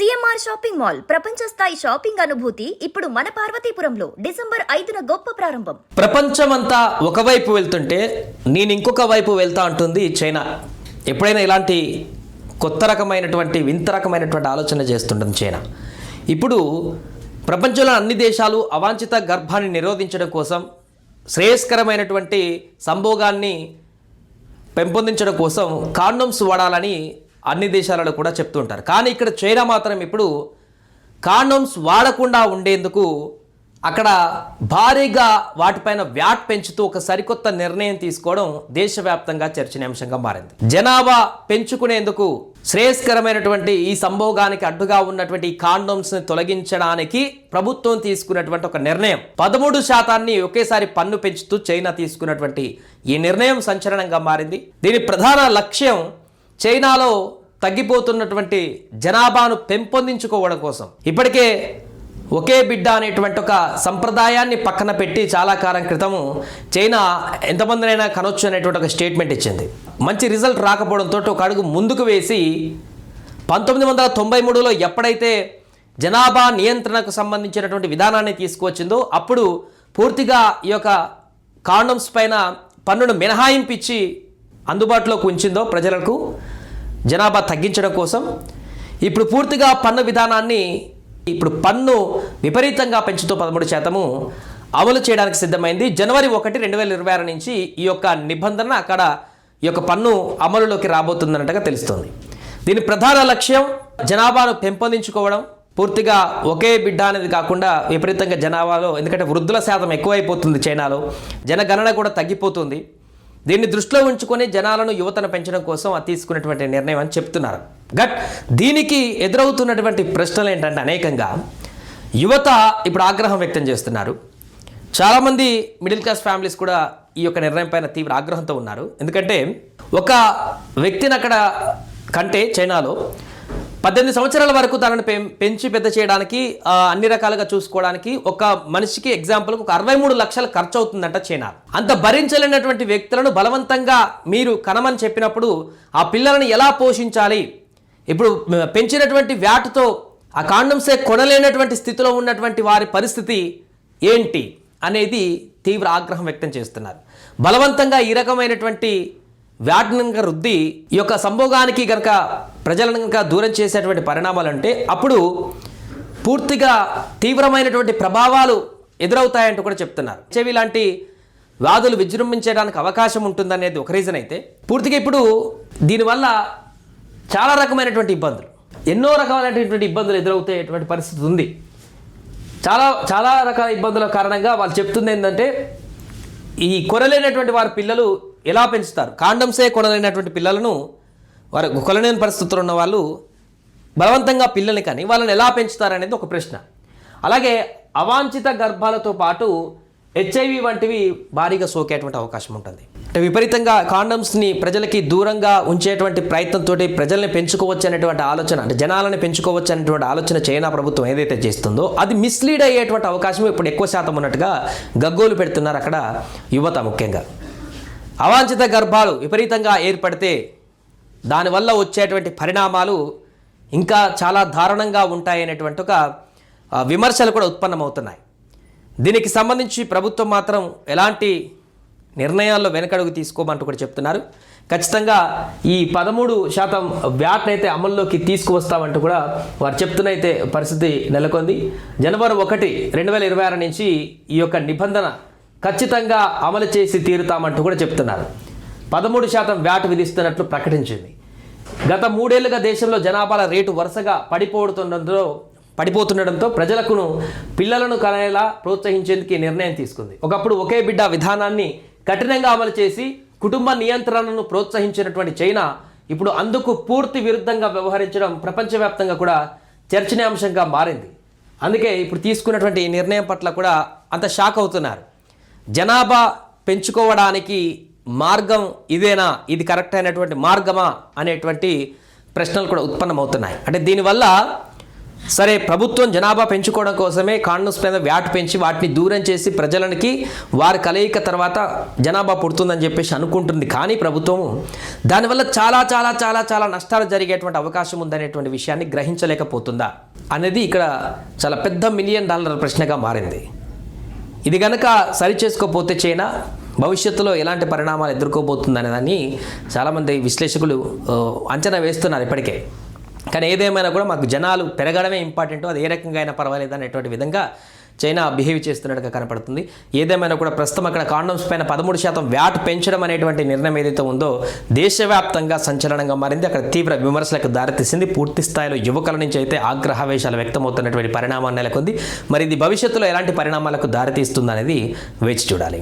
CMR shopping mall ప్రపంచ స్థాయి shopping అనుభూతి ఇప్పుడు మన పార్వతీపురంలో డిసెంబర్ ఐదున గొప్ప ప్రారంభం. ప్రపంచమంతా ఒకవైపు వెళ్తుంటే నేను ఇంకొక వైపు వెళ్తా అంటుంది చైనా. ఎప్పుడైనా ఇలాంటి కొత్త రకమైనటువంటి వింత రకమైనటువంటి ఆలోచన చేస్తుంటుంది చైనా. ఇప్పుడు ప్రపంచంలో అన్ని దేశాలు అవాంఛిత గర్భాన్ని నిరోధించడం కోసం శ్రేయస్కరమైనటువంటి సంభోగాన్ని పెంపొందించడం కోసం కాండోమ్స్ వాడాలని అన్ని దేశాలలో కూడా చెప్తుంటారు కానీ ఇక్కడ చైనా మాత్రం ఇప్పుడు కాండోమ్స్ వాడకుండా ఉండేందుకు అక్కడ భారీగా వాటిపైన వ్యాట్ పెంచుతూ ఒక సరికొత్త నిర్ణయం తీసుకోవడం దేశవ్యాప్తంగా చర్చనీయాంశంగా మారింది. జనాభా పెంచుకునేందుకు శ్రేయస్కరమైనటువంటి ఈ సంభోగానికి అడ్డుగా ఉన్నటువంటి ఈ కాండోమ్స్ని తొలగించడానికి ప్రభుత్వం తీసుకున్నటువంటి ఒక నిర్ణయం. పదమూడు శాతాన్ని ఒకేసారి పన్ను పెంచుతూ చైనా తీసుకున్నటువంటి ఈ నిర్ణయం సంచలనంగా మారింది. దీని ప్రధాన లక్ష్యం చైనాలో తగ్గిపోతున్నటువంటి జనాభాను పెంపొందించుకోవడం కోసం. ఇప్పటికే ఒకే బిడ్డ అనేటువంటి ఒక సంప్రదాయాన్ని పక్కన పెట్టి చాలా కాలం క్రితము చైనా ఎంతమందినైనా కనొచ్చు అనేటువంటి ఒక స్టేట్మెంట్ ఇచ్చింది. మంచి రిజల్ట్ రాకపోవడంతో ఒక అడుగు ముందుకు వేసి పంతొమ్మిది వందల తొంభై మూడులో ఎప్పుడైతే జనాభా నియంత్రణకు సంబంధించినటువంటి విధానాన్ని తీసుకువచ్చిందో అప్పుడు పూర్తిగా ఈ యొక్క కాండమ్స్ పైన పన్నును మినహాయింపిచ్చి అందుబాటులోకి ఉంచిందో ప్రజలకు జనాభా తగ్గించడం కోసం ఇప్పుడు పూర్తిగా పన్ను విధానాన్ని ఇప్పుడు పన్ను విపరీతంగా పెంచుతూ పదమూడు శాతము అమలు చేయడానికి సిద్ధమైంది. జనవరి ఒకటి రెండు వేల ఇరవై ఆరు నుంచి ఈ యొక్క నిబంధన అక్కడ ఈ యొక్క పన్ను అమలులోకి రాబోతుందన్నట్టుగా తెలుస్తుంది. దీని ప్రధాన లక్ష్యం జనాభాను పెంపొందించుకోవడం. పూర్తిగా ఒకే బిడ్డ అనేది కాకుండా విపరీతంగా జనాభాలో ఎందుకంటే వృద్ధుల శాతం ఎక్కువైపోతుంది చైనాలో. జనగణన కూడా తగ్గిపోతుంది. దీన్ని దృష్టిలో ఉంచుకొని జనాలను యువతను పెంచడం కోసం అది తీసుకున్నటువంటి నిర్ణయం అని చెప్తున్నారు. గట్ దీనికి ఎదురవుతున్నటువంటి ప్రశ్నలు ఏంటంటే అనేకంగా యువత ఇప్పుడు ఆగ్రహం వ్యక్తం చేస్తున్నారు. చాలామంది మిడిల్ క్లాస్ ఫ్యామిలీస్ కూడా ఈ యొక్క నిర్ణయం పైన తీవ్ర ఆగ్రహంతో ఉన్నారు. ఎందుకంటే ఒక వ్యక్తిని అక్కడ కంటే చైనాలో పద్దెనిమిది సంవత్సరాల వరకు తనను పెం పెంచి పెద్ద చేయడానికి అన్ని రకాలుగా చూసుకోవడానికి ఒక మనిషికి ఎగ్జాంపుల్కి ఒక అరవై మూడు లక్షలు ఖర్చు అవుతుందంట చైనా అంత భరించలేనటువంటి వ్యక్తులను బలవంతంగా మీరు కనమని చెప్పినప్పుడు ఆ పిల్లలను ఎలా పోషించాలి? ఇప్పుడు పెంచినటువంటి వ్యాటుతో ఆ కాండంసే కొనలేనటువంటి స్థితిలో ఉన్నటువంటి వారి పరిస్థితి ఏంటి అనేది తీవ్ర ఆగ్రహం వ్యక్తం చేస్తున్నారు. బలవంతంగా ఈ రకమైనటువంటి వ్యాటనంగా రుద్ది ఈ యొక్క సంభోగానికి కనుక ప్రజలను కనుక దూరం చేసేటువంటి పరిణామాలు అంటే అప్పుడు పూర్తిగా తీవ్రమైనటువంటి ప్రభావాలు ఎదురవుతాయంటూ కూడా చెప్తున్నారు. చెవి లాంటి వ్యాధులు విజృంభించడానికి అవకాశం ఉంటుందనేది ఒక రీజన్ అయితే. పూర్తిగా ఇప్పుడు దీనివల్ల చాలా రకమైనటువంటి ఇబ్బందులు. ఎన్నో రకాలైనటువంటి ఇబ్బందులు ఎదురవుతాయేటువంటి పరిస్థితి ఉంది. చాలా చాలా రకాల ఇబ్బందుల కారణంగా వాళ్ళు చెప్తుంది ఏంటంటే ఈ కొనలేనటువంటి వారి పిల్లలు ఎలా పెంచుతారు? కాండమ్సే కొనలేనటువంటి పిల్లలను వారు కొనలేని పరిస్థితులు ఉన్న వాళ్ళు బలవంతంగా పిల్లల్ని కానీ వాళ్ళని ఎలా పెంచుతారనేది ఒక ప్రశ్న. అలాగే అవాంఛిత గర్భాలతో పాటు హెచ్ఐవి వంటివి భారీగా సోకేటువంటి అవకాశం ఉంటుంది. అంటే విపరీతంగా కాండమ్స్ని ప్రజలకి దూరంగా ఉంచేటువంటి ప్రయత్నంతో ప్రజల్ని పెంచుకోవచ్చు అనేటువంటి ఆలోచన అంటే జనాలను పెంచుకోవచ్చు అనేటువంటి ఆలోచన చైనా ప్రభుత్వం ఏదైతే చేస్తుందో అది మిస్లీడ్ అయ్యేటువంటి అవకాశం ఇప్పుడు ఎక్కువ శాతం ఉన్నట్టుగా గగ్గోలు పెడుతున్నారు అక్కడ యువత ముఖ్యంగా. అవాంఛిత గర్భాలు విపరీతంగా ఏర్పడితే దానివల్ల వచ్చేటువంటి పరిణామాలు ఇంకా చాలా దారుణంగా ఉంటాయనేటువంటి ఒక విమర్శలు కూడా ఉత్పన్నమవుతున్నాయి. దీనికి సంబంధించి ప్రభుత్వం మాత్రం ఎలాంటి నిర్ణయాల్లో వెనకడుగు తీసుకోమంటూ కూడా చెప్తున్నారు. ఖచ్చితంగా ఈ పదమూడు శాతం వ్యాట్ని అయితే అమల్లోకి తీసుకువస్తామంటూ కూడా వారు చెప్తున్నైతే పరిస్థితి నెలకొంది. జనవరి ఒకటి రెండు వేల ఇరవై ఆరు నుంచి ఈ యొక్క నిబంధన ఖచ్చితంగా అమలు చేసి తీరుతామంటూ కూడా చెప్తున్నారు. పదమూడు శాతం వ్యాట్ విధిస్తున్నట్లు ప్రకటించింది. గత మూడేళ్ళుగా దేశంలో జనాభాల రేటు వరుసగా పడిపోతుండడంతో పడిపోతుండడంతో ప్రజలకును పిల్లలను కనేలా ప్రోత్సహించేందుకు నిర్ణయం తీసుకుంది. ఒకప్పుడు ఒకే బిడ్డ విధానాన్ని కఠినంగా అమలు చేసి కుటుంబ నియంత్రణను ప్రోత్సహించినటువంటి చైనా ఇప్పుడు అందుకు పూర్తి విరుద్ధంగా వ్యవహరించడం ప్రపంచవ్యాప్తంగా కూడా చర్చనీయాంశంగా మారింది. అందుకే ఇప్పుడు తీసుకున్నటువంటి ఈ నిర్ణయం పట్ల కూడా అంత షాక్ అవుతున్నారు. జనాభా పెంచుకోవడానికి మార్గం ఇదేనా ఇది కరెక్ట్ అయినటువంటి మార్గమా? అనేటువంటి ప్రశ్నలు కూడా ఉత్పన్నమవుతున్నాయి. అంటే దీనివల్ల సరే ప్రభుత్వం జనాభా పెంచుకోవడం కోసమే కాండోమ్స్ మీద వ్యాట్ పెంచి వాటిని దూరం చేసి ప్రజలకి వారి కలయిక తర్వాత జనాభా పుడుతుందని చెప్పేసి అనుకుంటుంది. కానీ ప్రభుత్వం దానివల్ల చాలా చాలా చాలా చాలా నష్టాలు జరిగేటువంటి అవకాశం ఉందనేటువంటి విషయాన్ని గ్రహించలేకపోతుందా? అనేది ఇక్కడ చాలా పెద్ద మిలియన్ డాలర్ ప్రశ్నగా మారింది. ఇది కనుక సరి చేసుకోపోతే చైనా? భవిష్యత్తులో ఎలాంటి పరిణామాలు ఎదుర్కోబోతుందనే దాన్ని చాలామంది విశ్లేషకులు అంచనా వేస్తున్నారు ఇప్పటికే. కానీ ఏదేమైనా కూడా మాకు జనాలు పెరగడమే ఇంపార్టెంట్ అది ఏ రకంగా అయినా పర్వాలేదు అనేటువంటి విధంగా చైనా బిహేవ్ చేస్తున్నట్టుగా కనపడుతుంది. ఏదేమైనా కూడా ప్రస్తుతం అక్కడ కాండోమ్స్ పైన పదమూడు శాతం వ్యాట్ పెంచడం అనేటువంటి నిర్ణయం ఏదైతే ఉందో దేశవ్యాప్తంగా సంచలనంగా మారింది. అక్కడ తీవ్ర విమర్శలకు దారితీసింది. పూర్తి స్థాయిలో యువకుల నుంచి అయితే ఆగ్రహవేశాలు వ్యక్తమవుతున్నటువంటి పరిణామాన్ని నెలకొంది. మరి ఇది భవిష్యత్తులో ఎలాంటి పరిణామాలకు దారితీస్తుందనేది వేచి చూడాలి.